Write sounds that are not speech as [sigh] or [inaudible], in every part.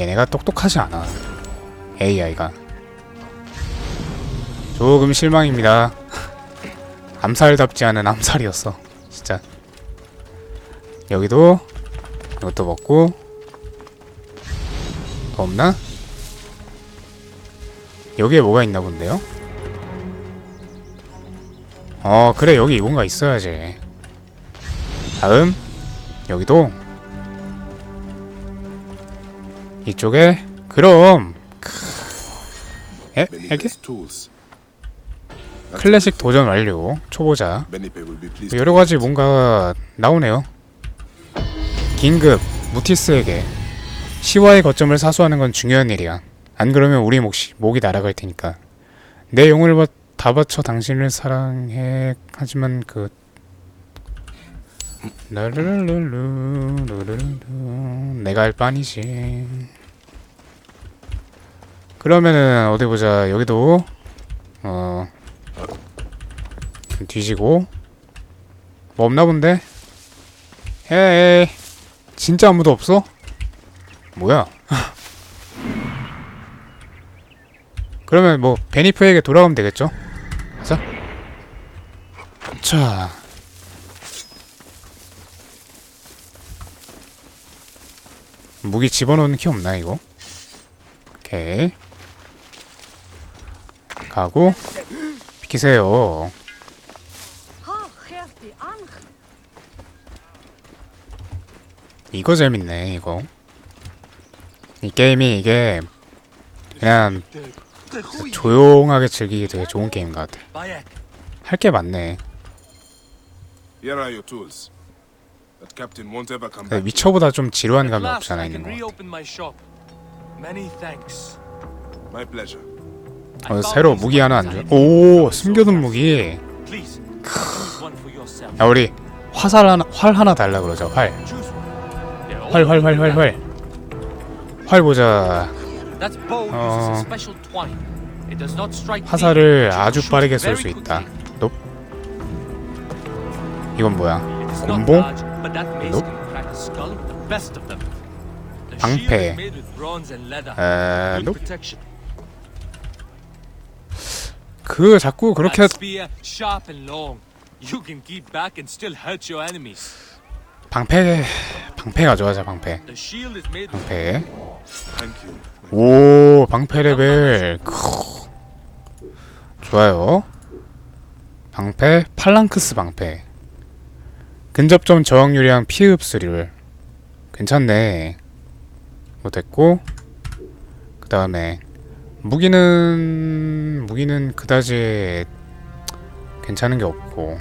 얘네가 똑똑하지 않아. AI가. 조금 실망입니다. [laughs] 암살답지 않은 암살이었어. 진짜. 여기도 이것도 먹고 더 없나? 여기에 뭐가 있나 본데요? 어 그래 여기 뭔가 있어야지 다음 여기도 이쪽에 그럼 크. 에? Tools. 클래식 도전 완료 초보자 Benipe will be pleased. 여러 가지 뭔가 나오네요. 긴급 무티스에게 시와의 거점을 사수하는 건 중요한 일이야. 안 그러면 우리 몫이 목이 날아갈 테니까. 내 영혼을 바, 다 바쳐 당신을 사랑해. 하지만 그 라르르르르 내가 할 빤이지. 그러면은 어디 보자. 여기도 어 뒤지고 뭐 없나 본데? 에이 진짜 아무도 없어? 뭐야? [laughs] 그러면 뭐 베니프에게 돌아가면 되겠죠? 가자 자 무기 집어넣는 키 없나 이거? 오케이 가고 비키세요 Oh. 이거 재밌네 이거 이 게임이 이게 그냥 조용하게 즐기기 되게 좋은 게임 같아 할 게 많네. 위쳐보다 좀 지루한 감이 없잖아 있는 거 reopen 어, 새로 무기 하나 안 줘? 오 숨겨둔 무기 yourself. 야 우리 화살 하나 활 하나 달라 그러자 활 활 활 활 활 활 활 보자 어. 화살을 아주 빠르게 쏠 수 있다. 높 이건 뭐야 곰봉 but that mace Nope. 그 자꾸 그렇게. 방패 방패 가져가자 방패 방패. 오 방패 레벨 크. 좋아요 방패 팔랑크스 방패 근접점 저항률이랑 피해 흡수율 괜찮네 뭐 됐고 그 다음에 무기는 무기는 그다지 괜찮은 게 없고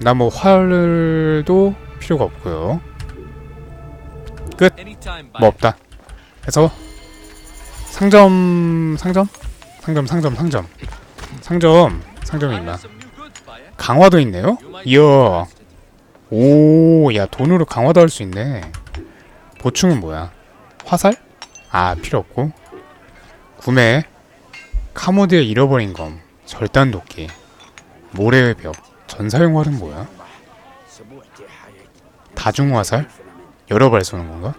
나 뭐 활도 필요가 없고요 by 뭐 없다. 그래서 상점 상점 상점 상점 상점 상점 상점이 있나? 강화도 있네요. 이야, interested. 오, 야 돈으로 강화도 할 수 있네. 보충은 뭐야? 화살? 아 필요 없고 구매 카모드에 잃어버린 검 절단 도끼 모래의 벽 전사용 활은 뭐야? 다중 화살? 여러 발 쏘는 건가?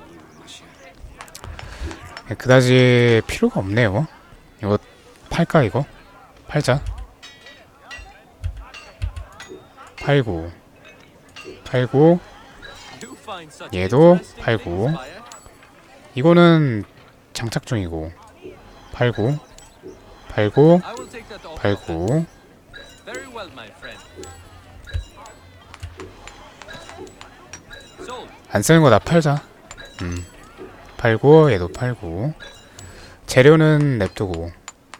예, 그다지 필요가 없네요. 이거 팔까 이거? 팔자. 팔고 팔고 얘도 팔고. 이거는 장착 중이고 팔고 팔고. 팔고. 안 쓰는 거 다 팔자. 음 팔고 얘도 팔고 재료는 냅두고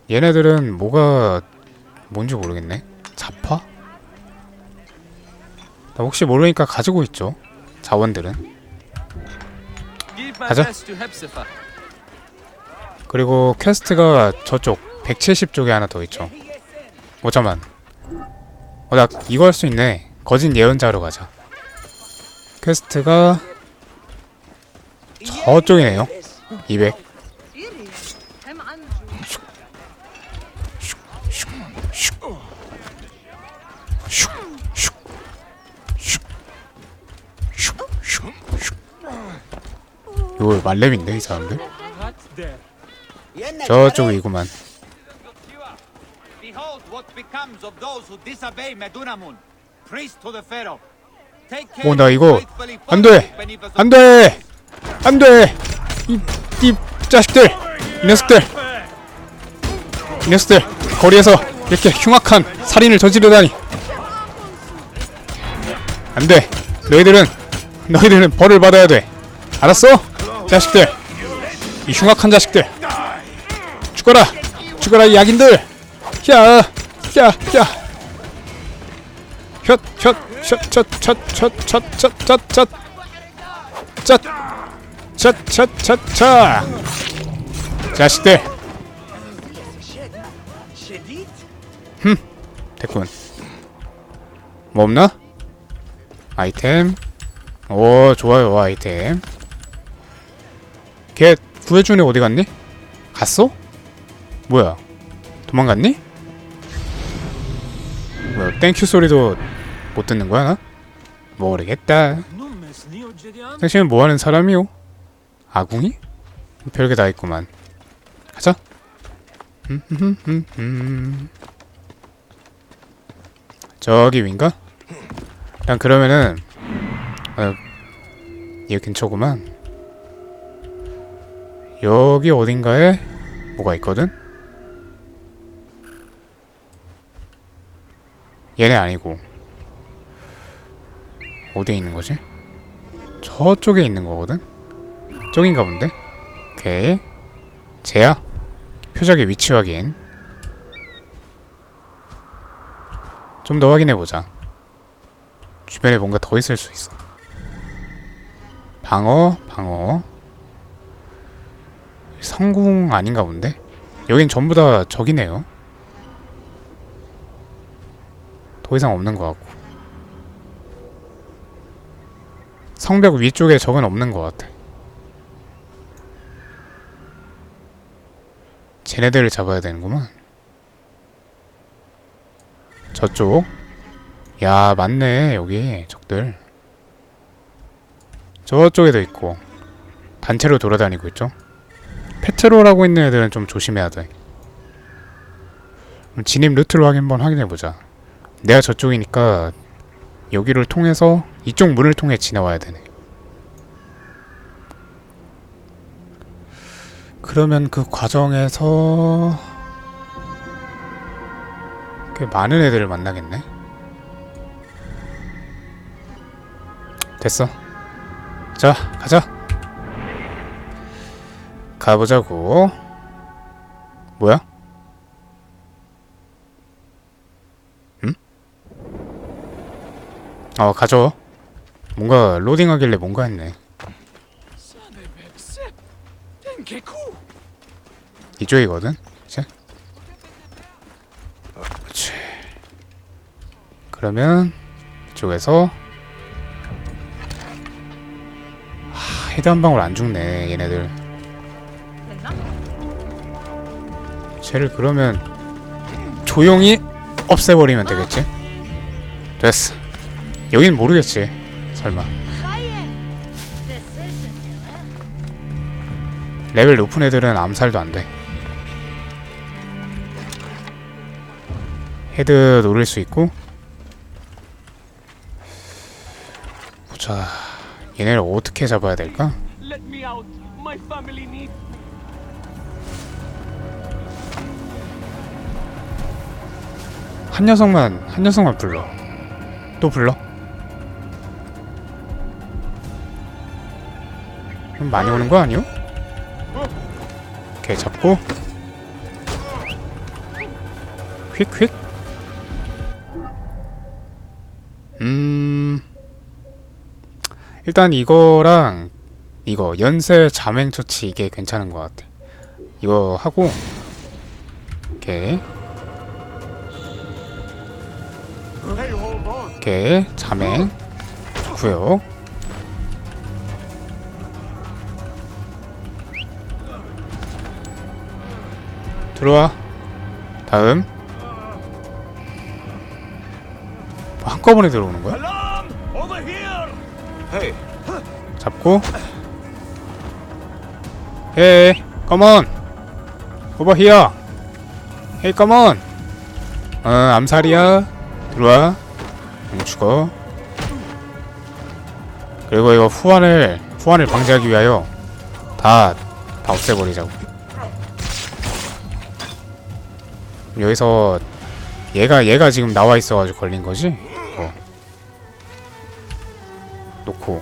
얘네들은 뭐가 뭔지 모르겠네. 자파? 나 혹시 모르니까 가지고 있죠. 자원들은. 가자. 그리고 퀘스트가 저쪽 170쪽에 하나 더 있죠. 어 잠만. 어 나 이거 할 수 있네. 거짓 예언자로 가자. 퀘스트가 저쪽이네요. 200. Iri, hem aan. 이거 말렙인데 이 사람들? 저쪽이구만. 오, 나 이거 안 돼! 안 돼! 안 돼! 이, 이 자식들! 이 녀석들! 이 녀석들! 거리에서 이렇게 흉악한 살인을 저지르다니! 안 돼! 너희들은, 너희들은 벌을 받아야 돼! 알았어? 자식들! 이 흉악한 자식들! 죽어라! 죽어라, 이 약인들! 야! 혓, 혓, 혓, 혓, 혓, 혓, 혓, 혓, 혓, 혓, 첫! 첫, 첫, 첫, 첫! 자식들! 흠, 됐군. 뭐 없나? 아이템. 오, 좋아요, 아이템. 걔 구해준 애 어디 갔니? 갔어? 뭐야? 도망갔니? 뭐야, 땡큐 소리도 못 듣는 거야, 나? 모르겠다. 당신은 뭐하는 사람이오? 아궁이? 별게 다 있구만 가자. 저기 위인가? 일단 그러면은 어, 이 근처구만 여기 어딘가에 뭐가 있거든? 얘네 아니고 어디에 있는 거지? 저쪽에 있는 거거든? 저긴가 본데? 오케이 쟤야 표적의 위치 확인 좀 더 확인해보자 주변에 뭔가 더 있을 수 있어 방어 방어 성궁 아닌가 본데? 여긴 전부 다 적이네요 더 이상 없는 것 같고 성벽 위쪽에 적은 없는 것 같아. 쟤네들을 잡아야 되는구만. 저쪽. 야, 맞네, 여기, 적들. 저쪽에도 있고. 단체로 돌아다니고 있죠. 페트롤하고 있는 애들은 좀 조심해야 돼. 진입 루트로 확인 한번 확인해보자. 내가 저쪽이니까 여기를 통해서 이쪽 문을 통해 지나와야 되네. 그러면 그 과정에서 꽤 많은 애들을 만나겠네. 됐어. 자, 가자. 가보자고. 뭐야? 어 가져. 뭔가 로딩하길래 뭔가 했네. 이쪽이거든? 이제 그렇지. 그러면 이쪽에서. 하, 헤드 한 방울 안 죽네 얘네들. 쟤를 그러면 조용히 없애버리면 되겠지? 됐어 여긴 모르겠지. 설마. 레벨 높은 애들은 암살도 안 돼. 헤드 노릴 수 있고. 보자 얘네를 어떻게 잡아야 될까? 한 녀석만 한 녀석만 불러. 또 불러 좀 많이 오는 거 아니요? 오케이 잡고. 휙휙 음. 일단 이거랑 이거 연쇄 잠행 조치 이게 괜찮은 것 같아. 이거 하고 오케이 오케이 잠행 좋고 들어와 다음 뭐 한꺼번에 들어오는 거야? 잡고 on. Over here. Hey, come on. 어, 암살이야. 들어와. 응, 죽어. 그리고 이거 후환을 후환을 방지하기 위하여 다 다 없애버리자고. 여기서 얘가 얘가 지금 나와 있어가지고 걸린 거지. 어. 놓고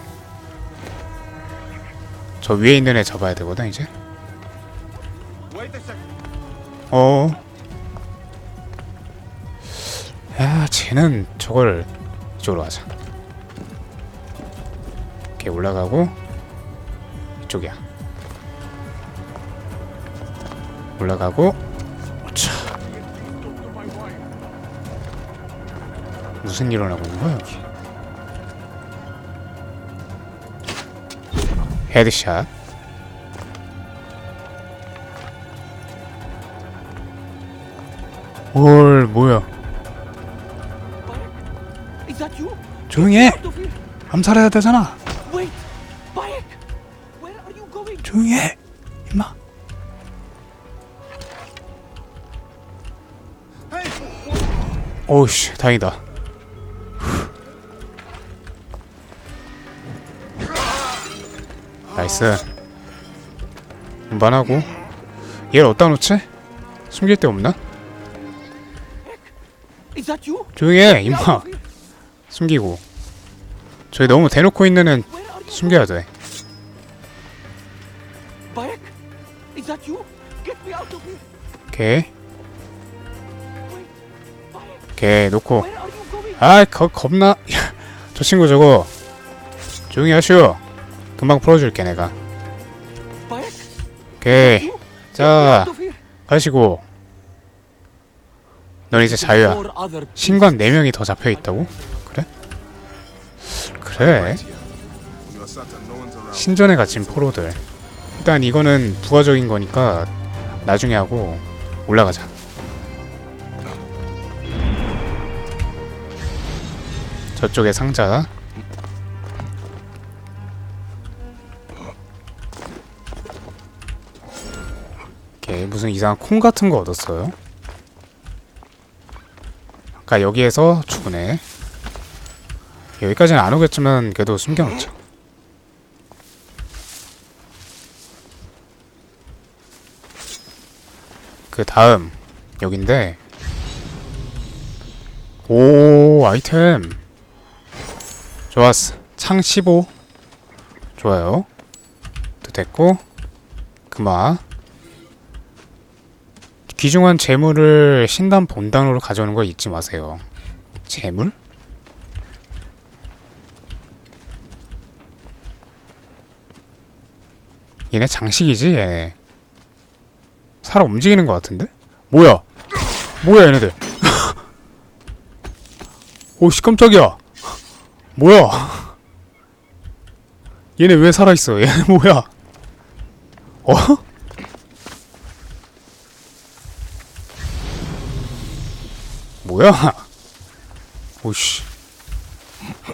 저 위에 있는 애 잡아야 되거든 이제. 어. 야, 쟤는 저걸 이쪽으로 가자. 이렇게 올라가고 이쪽이야. 올라가고 무슨 일 일어나고 있는 거야 여기? 헤드샷. 뭘 뭐야? Is that you? 조용히 해. Out of here! 암살해야 되잖아. Wait! Bayek! Where are you going? 조용히 해. 임마. 오우씨, 다행이다. 나이스. 운반하고. 얘를 어디다 놓지? 숨길 데 없나? Is that you? 조용히 해, Out 임마. 숨기고. 저기 너무 대놓고 있는 you? 숨겨야 돼. 오케이. 오케이, 놓고. 아이 거, 겁나 야, 저 친구 저거 조용히 하시오 금방 풀어줄게 내가! 오케이? 자! 가시고 넌 이제 자유야 신관 4명이 더 잡혀있다고? 그래? 그래. 신전에 갇힌 포로들 일단 이거는 부가적인 거니까 나중에 하고 올라가자 저쪽에 상자 오케이 무슨 이상한 콩 같은 거 얻었어요? 아까 여기에서 죽으네 여기까지는 안 오겠지만 그래도 숨겨놓자. 그 다음 여긴데. 오 아이템. 좋았어. 창 15 좋아요. 또 됐고 그마 귀중한 재물을 신단 본당으로 가져오는 거 잊지 마세요 재물? 얘네 장식이지 얘네 사람 움직이는 것 같은데? 뭐야? 뭐야 얘네들? [laughs] 오씨 깜짝이야. 뭐야? 얘네 왜 살아있어? 얘네 뭐야? 어? 뭐야? [laughs] 오씨.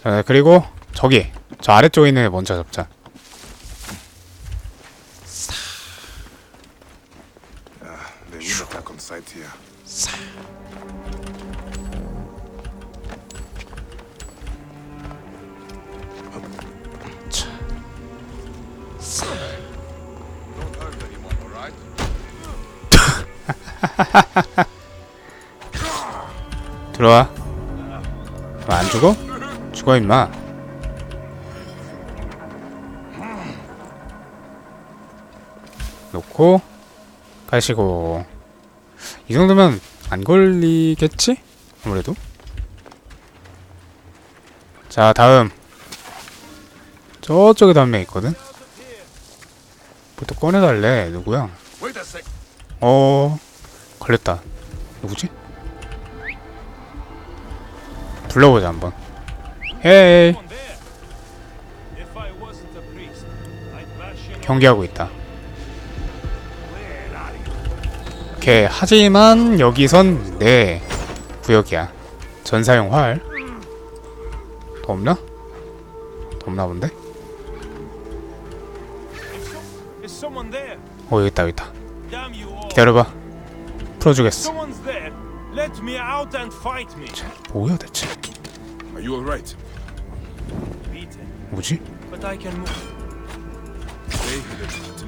자, 그리고 저기 저 아래쪽에 있는 애 먼저 잡자. [laughs] 죽어? 죽어 임마. 놓고 가시고 이 정도면 안 걸리겠지? 아무래도 자 다음 저쪽에도 한 명 있거든 뭐또 꺼내달래 누구야? 어 걸렸다 불러보자 한번 헤이. 경기하고 있다 오케이 하지만 여기선 내 구역이야 전사용 활 더 없나? 더 없나 본데? 어 여기 있다 여기 있다. 기다려봐 풀어주겠어 me. 뭐야 대체 you alright? Beaten, 뭐지?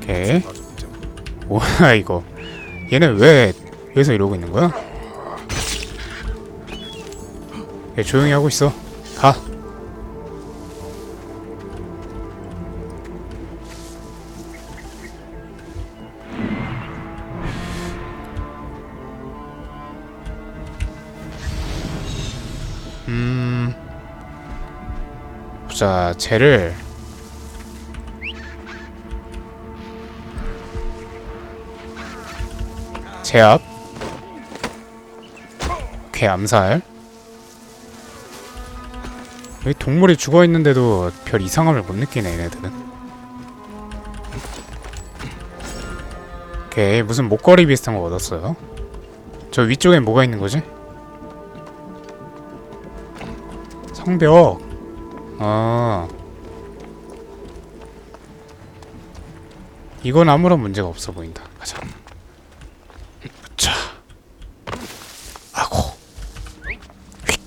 temple. 뭐야 이거 얘는 왜 여기서 이러고 있는 거야? 얘 조용히 하고 있어 가 보자 쟤를 제압 오케이 암살. 여기 동물이 죽어있는데도 별 이상함을 못 느끼네 얘네들은. 오케이 무슨 목걸이 비슷한 거 얻었어요. 저 위쪽엔 뭐가 있는 거지? 성벽 아 이건 아무런 문제가 없어 보인다 가자 자, 아고. 휙.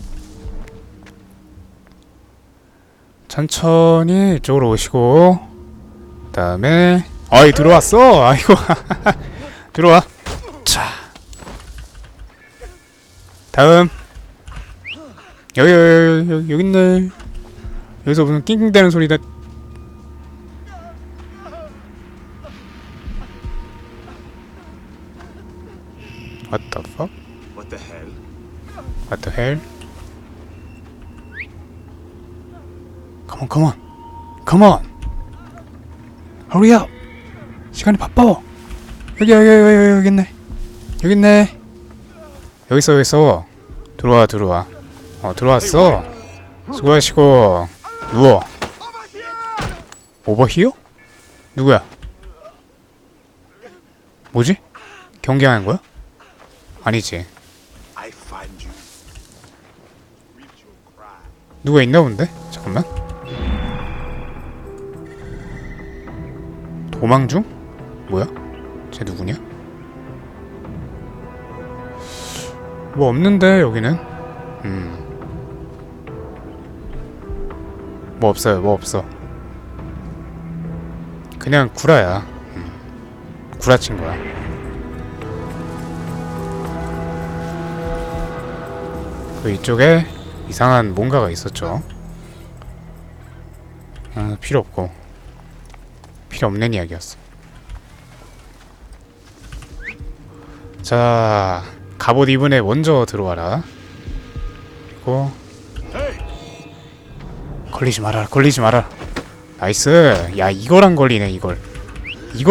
천천히 이쪽으로 오시고, 그 다음에 아이 들어왔어. 아이고 [laughs] 들어와. 자, 다음 여기 여기, 여기 있네. 여기서 무슨 낑낑대는 소리다. What the fuck? What the hell? What the hell? Come on, come on, come on! Hurry up! 시간이 바빠. 여기 여기 여기 여기, 여기 있네. 여기 있네. 여기 있어 여기 있어. 들어와 들어와. 어 들어왔어. 수고하시고 누워. 오버 히어? 누구야? 뭐지? 경기하는 거야? 아니지. 누가 있나 본데? 잠깐만. 도망 중? 뭐야? 쟤 누구냐? 뭐 없는데 여기는? 음. 뭐 없어요. 뭐 없어. 그냥 구라야. 음. 구라친 거야. 그 이쪽에 이상한 뭔가가 있었죠. 아, 필요 없고 필요 없는 이야기였어. 자, 갑옷 애 먼저 들어와라. 그리고 걸리지 마라, 걸리지 마라. 나이스. 야, 안 걸리네, 이걸.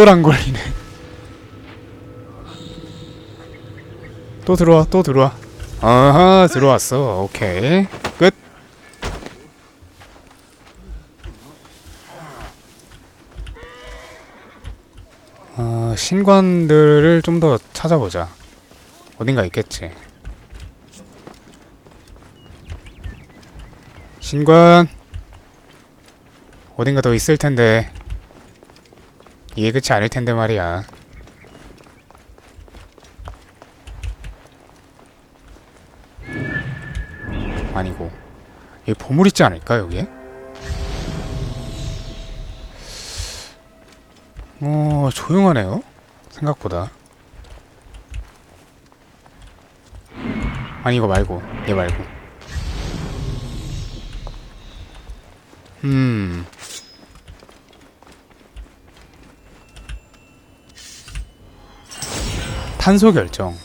안 걸리네. [laughs] 또 들어와, 또 들어와. 아하, 들어왔어. 오케이. 끝. 어, 신관들을 좀 더 찾아보자. 어딘가 있겠지. 신관. 어딘가 더 있을 텐데. 끝이 아닐 텐데 말이야. 아니고. 여기 보물 있지 않을까, 여기에? 어, 조용하네요. 생각보다. 아니, 이거 말고. 얘 말고. 음. 탄소 결정.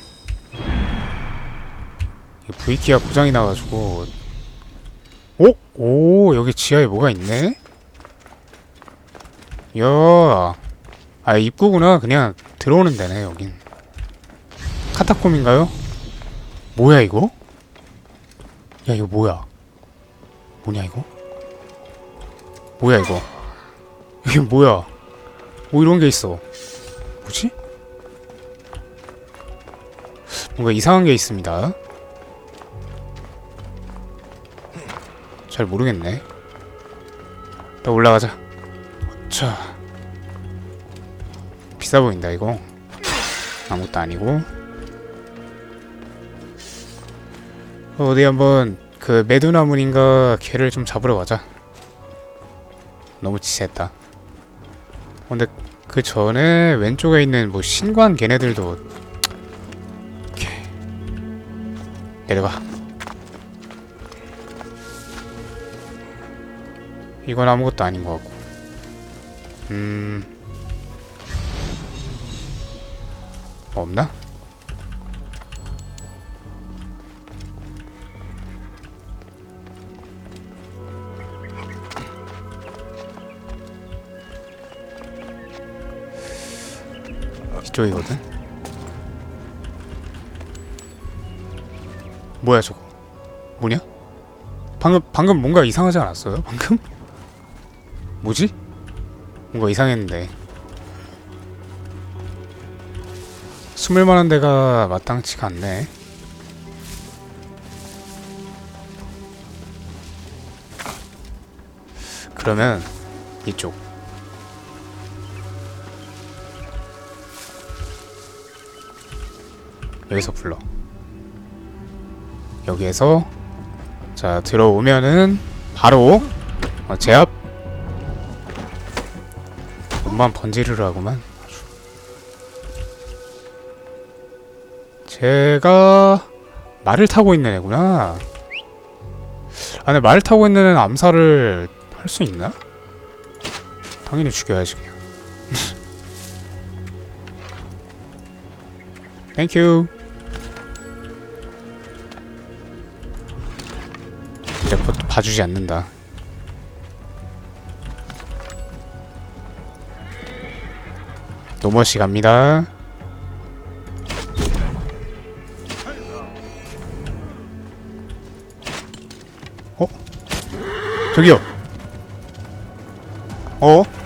이 V키가 고장이 나가지고. 오? 오, 여기 지하에 뭐가 있네? 야. 아 입구구나 그냥 들어오는 데네 여긴 카타콤인가요? 뭐야 이거? 야 이거 뭐야 뭐냐 이거? 뭐야 이거 이게 뭐야 뭐 이런 게 있어 뭐지? 뭔가 이상한 게 있습니다. 잘 모르겠네. 또 올라가자. 자 비싸 보인다 이거. 아무것도 아니고. 어디 한번 그 메두나문인가 걔를 좀 잡으러 가자. 너무 지체했다. 근데 그 전에 왼쪽에 있는 뭐 신관 걔네들도 내려가 이건 아무것도 아닌 것 같고 음 없나? 이쪽이거든? 뭐야 저거 뭐냐? 방금 방금 뭔가 이상하지 않았어요? 방금? 뭐지? 뭔가 이상했는데 숨을 만한 데가 마땅치가 않네 그러면 이쪽 여기서 불러 여기에서 자 들어오면은 바로 어, 제압 몸만 번지르르 하구만. 제가 말을 타고 있는 애구나. 아 근데 말 타고 있는 애는 암살을 할 수 있나? 당연히 죽여야지 그냥. [laughs] 땡큐 레포트 봐주지 않는다 노머시 갑니다 어? 저기요 어?